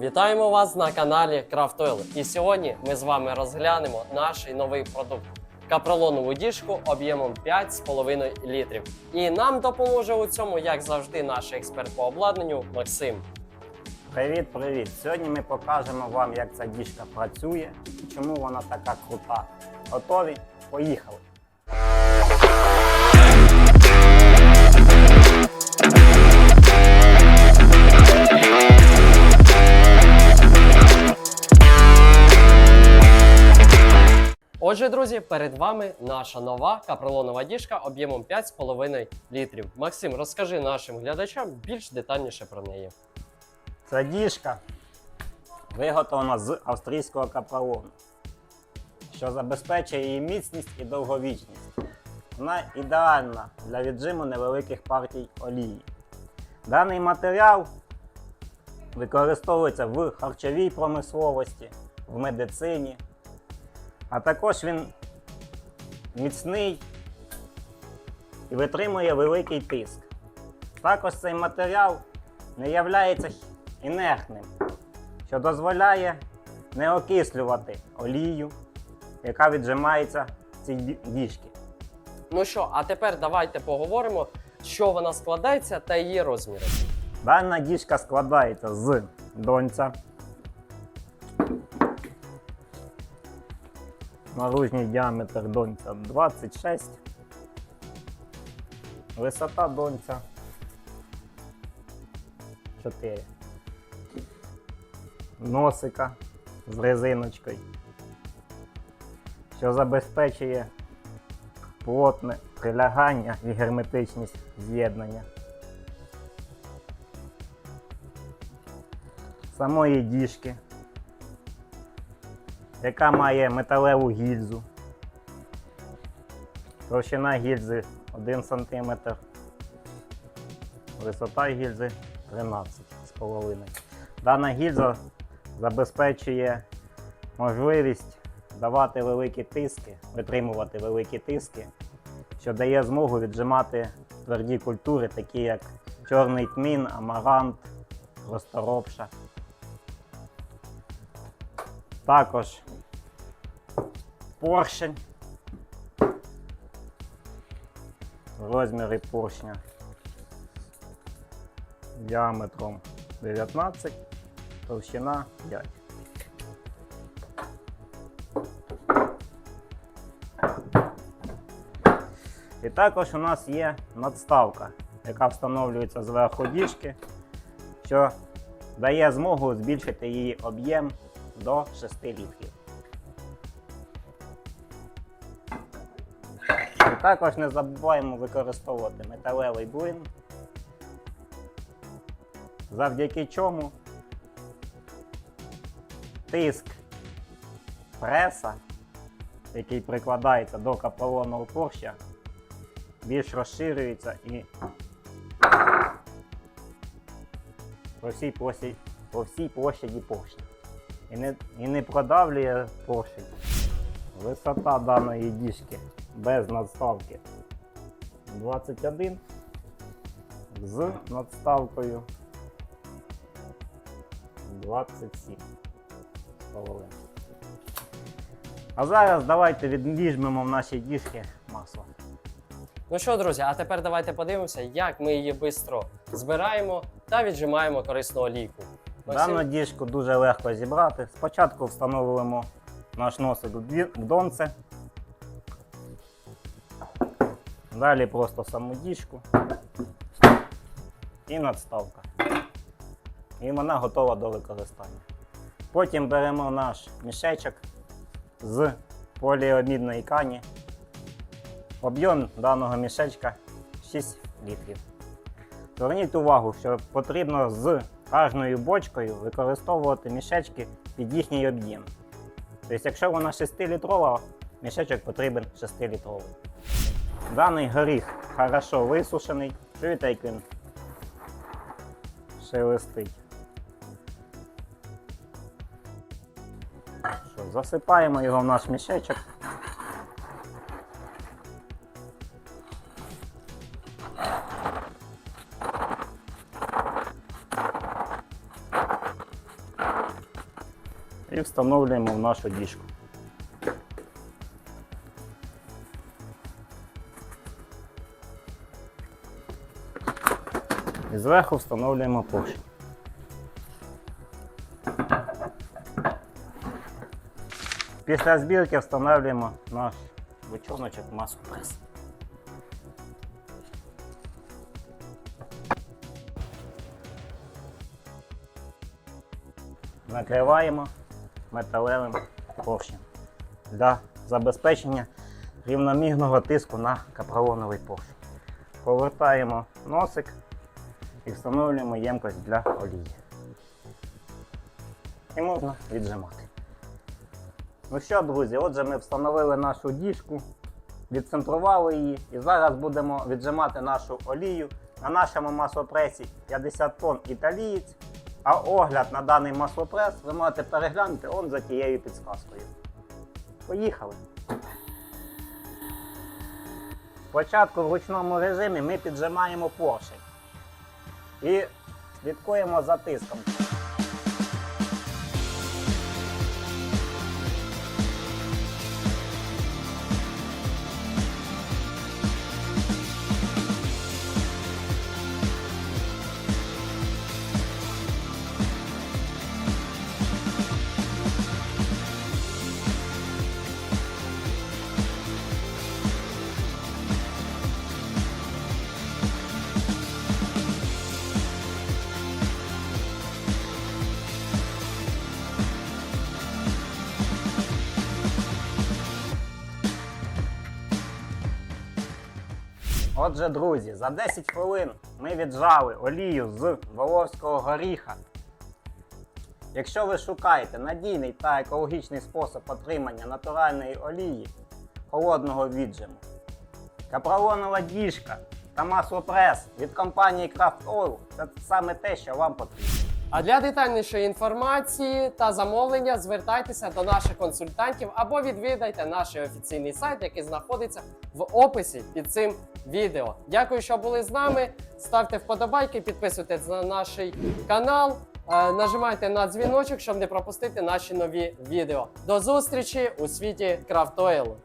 Вітаємо вас на каналі Oil. І сьогодні ми з вами розглянемо наш новий продукт капролонову діжку об'ємом 5,5 літрів. І нам допоможе у цьому, як завжди, наш експерт по обладнанню Максим. Привіт, привіт! Сьогодні ми покажемо вам, як ця діжка працює і чому вона така крута. Готові? Поїхали! Отже, друзі, перед вами наша нова капролонова діжка об'ємом 5,5 літрів. Максим, розкажи нашим глядачам більш детальніше про неї. Ця діжка виготовлена з австрійського капролону, що забезпечує її міцність і довговічність. Вона ідеальна для віджиму невеликих партій олії. Даний матеріал використовується в харчовій промисловості, в медицині, а також він міцний і витримує великий тиск. Також цей матеріал не являється інертним, що дозволяє не окислювати олію, яка віджимається в цій ді- діжці. Ну що, а тепер давайте поговоримо, що вона складається та її розміри. Дана діжка складається з донця. Наружній діаметр донця 26. Висота донця 4. Носика з резиночкою, що забезпечує плотне прилягання і герметичність з'єднання. самої діжки, яка має металеву гільзу. Товщина гільзи 1 см, висота гільзи 13,5 Дана гільза забезпечує можливість давати великі тиски, витримувати великі тиски, що дає змогу віджимати тверді культури, такі як чорний тмін, амарант, розторопша. Також поршень. Розміри поршня діаметром 19, товщина 5. І також у нас є надставка, яка встановлюється зверху діжки, що дає змогу збільшити її об'єм до 6 літрів. І також не забуваємо використовувати металевий блин, завдяки чому тиск преса, який прикладається до капролонного порща, більш розширюється і по всій площаді, по всій площаді поршня і не, і не продавлює поршень. Висота даної діжки без надставки 21 з надставкою 27 з. А зараз давайте відвіжмемо в нашій діжки масло. Ну що, друзі, а тепер давайте подивимося, як ми її швидко збираємо та віджимаємо корисну олійку. Дану діжку дуже легко зібрати. Спочатку встановлюємо наш носик в донце. Далі просто саму діжку і надставка. І вона готова до використання. Потім беремо наш мішечок з поліомідної ткані. Об'єм даного мішечка 6 літрів. Зверніть увагу, що потрібно з кожною бочкою використовувати мішечки під їхній об'єм. Тобто, якщо вона 6-літрова, мішечок потрібен 6-літровий. Даний горіх хорошо висушений. Чуєте, як він шелестить. Що, засипаємо його в наш мішечок. Встановлюємо в нашу діжку. І зверху встановлюємо поршень. Після збірки встановлюємо наш бочоночок масу прес. Накриваємо металевим поршнем для забезпечення рівномірного тиску на капролоновий поршень. Повертаємо носик і встановлюємо ємкость для олії. І можна віджимати. Ну що, друзі, отже, ми встановили нашу діжку, відцентрували її і зараз будемо віджимати нашу олію. На нашому маслопресі 50 тонн італієць, а огляд на даний маслопрес ви можете переглянути он за тією підсказкою. Поїхали! Спочатку в ручному режимі ми піджимаємо поршень і слідкуємо за тиском. Отже, друзі, за 10 хвилин ми віджали олію з воловського горіха. Якщо ви шукаєте надійний та екологічний спосіб отримання натуральної олії холодного віджиму, капролонова діжка та маслопрес від компанії Craft Oil це саме те, що вам потрібно. А для детальнішої інформації та замовлення звертайтеся до наших консультантів або відвідайте наш офіційний сайт, який знаходиться в описі під цим відео. Дякую, що були з нами. Ставте вподобайки, підписуйтесь на наш канал, е, нажимайте на дзвіночок, щоб не пропустити наші нові відео. До зустрічі у світі Крафтойлу.